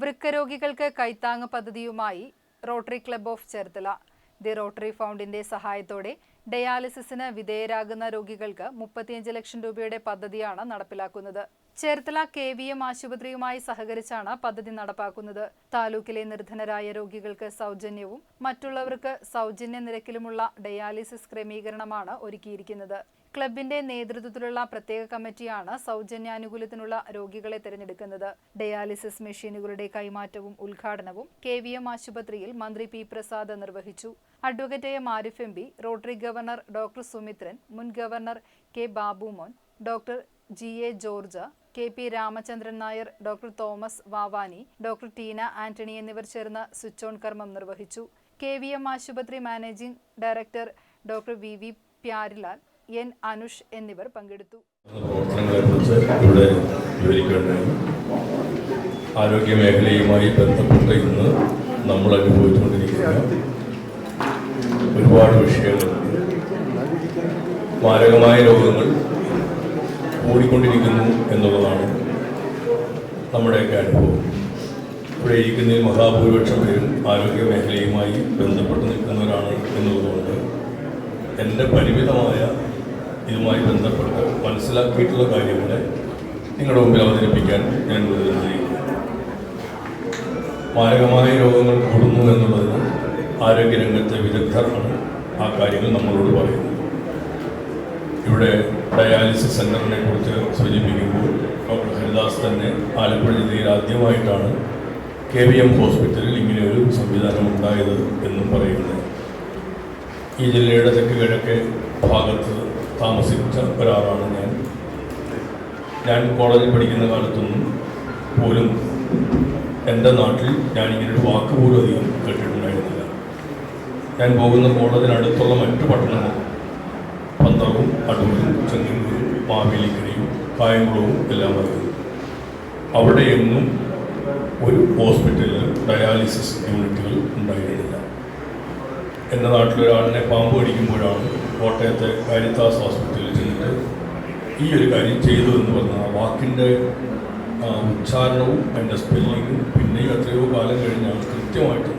വൃക്കരോഗികൾക്ക് കൈത്താങ് പദ്ധതിയുമായി Rotary Club of Cherthala. The Rotary ഫൗണ്ടിന്റെ സഹായത്തോടെ ഡയാലിസിസിന് വിധേയരാകുന്ന രോഗികൾക്ക് മുപ്പത്തിയഞ്ച് ലക്ഷം രൂപയുടെ പദ്ധതിയാണ് നടപ്പിലാക്കുന്നത്. ചേർത്തല കെ വി എം ആശുപത്രിയുമായി സഹകരിച്ചാണ് പദ്ധതി നടപ്പാക്കുന്നത്. താലൂക്കിലെ നിർധനരായ രോഗികൾക്ക് സൗജന്യവും മറ്റുള്ളവർക്ക് സൗജന്യ നിരക്കിലുമുള്ള ഡയാലിസിസ് ക്രമീകരണമാണ് ഒരുക്കിയിരിക്കുന്നത്. ക്ലബിന്റെ നേതൃത്വത്തിലുള്ള പ്രത്യേക കമ്മിറ്റിയാണ് സൗജന്യാനുകൂല്യത്തിനുള്ള രോഗികളെ തിരഞ്ഞെടുക്കുന്നത്. ഡയാലിസിസ് മെഷീനുകളുടെ കൈമാറ്റവും ഉദ്ഘാടനവും കെ വി എം ആശുപത്രിയിൽ മന്ത്രി പി പ്രസാദ് നിർവഹിച്ചു. Advocate M Arif M P rotary governor doctor Sumithran മുൻ governor K. Babumon doctor G. A. George K. P. Ramachandran Nair doctor Thomas Vavani doctor Tina Antony എന്നിവർ ചേർന്ന് switch on കർമ്മം നിർവഹിച്ചു. K V M ആശുപത്രി managing director doctor V. V. Pyarilal N Anush എന്നിവർ പങ്കെടുത്തു. ആരോഗ്യ മേഖലയുമായി ബന്ധപ്പെട്ട് ഇന്ന് നമ്മൾ അനുഭവിച്ചുകൊണ്ടിരിക്കുന്ന ഒരുപാട് വിഷയങ്ങൾ. മാരകമായ രോഗങ്ങൾ കൂടിക്കൊണ്ടിരിക്കുന്നു എന്നുള്ളതാണ് നമ്മുടെയൊക്കെ അനുഭവം. ഇവിടെ ഇരിക്കുന്ന മഹാഭൂരിപക്ഷം പേരും ആരോഗ്യ മേഖലയുമായി ബന്ധപ്പെട്ട് നിൽക്കുന്നവരാണ് എന്നുള്ളതുകൊണ്ട് എന്റെ പരിമിതമായ ഇതുമായി ബന്ധപ്പെട്ട് മനസ്സിലാക്കിയിട്ടുള്ള കാര്യങ്ങളെ നിങ്ങളുടെ മുമ്പിൽ അവതരിപ്പിക്കാൻ ഞാൻ നിർദ്ദേശിക്കുന്നു മാരകമായ രോഗങ്ങൾ കൂടുന്നു എന്നുള്ളതിന് ആരോഗ്യരംഗത്തെ വിദഗ്ധരാണ് ആ കാര്യങ്ങൾ നമ്മളോട് പറയുന്നത്. ഇവിടെ ഡയാലിസിസ് സെന്ററിനെ കുറിച്ച് സൂചിപ്പിക്കുമ്പോൾ ഡോക്ടർ ഹരിദാസ് തന്നെ ആലപ്പുഴ ജില്ലയിൽ ആദ്യമായിട്ടാണ് കെ വി എം ഹോസ്പിറ്റലിൽ ഇങ്ങനെ ഒരു സംവിധാനം ഉണ്ടായത് എന്നും പറയുന്നത്. ഈ ജില്ലയുടെ തെക്ക് കിഴക്കേ ഭാഗത്ത് താമസിച്ച ഒരാളാണ് ഞാൻ. ഞാൻ കോളേജിൽ പഠിക്കുന്ന കാലത്തൊന്നും പോലും എന്റെ നാട്ടിൽ ഞാൻ ഇങ്ങനൊരു വാക്ക് പോലും അധികം കേട്ടിട്ടുണ്ടായിരുന്നില്ല. ഞാൻ പോകുന്ന കോളേജിനടുത്തുള്ള മറ്റു പട്ടണങ്ങൾ പന്തളവും അടൂരും ചെങ്ങന്നൂരും മാവേലിക്കരയും കായംകുളവും എല്ലാം വരുന്നു. അവിടെയൊന്നും ഒരു ഹോസ്പിറ്റലിൽ ഡയാലിസിസ് യൂണിറ്റുകൾ ഉണ്ടായിരുന്നില്ല. എന്റെ നാട്ടിലൊരാളിനെ പാമ്പ് കടിക്കുമ്പോഴാണ് കോട്ടയത്തെ കാരിത്താസ് ഹോസ്പിറ്റലിൽ ചെന്നിട്ട് ഈ ഒരു കാര്യം ചെയ്തു എന്ന് പറഞ്ഞ വാക്കിന്റെ ഉച്ചാരണവും അതിന്റെ സ്പെല്ലിങ്ങും പിന്നെയും എത്രയോ കാലം കഴിഞ്ഞാണ് കൃത്യമായിട്ട്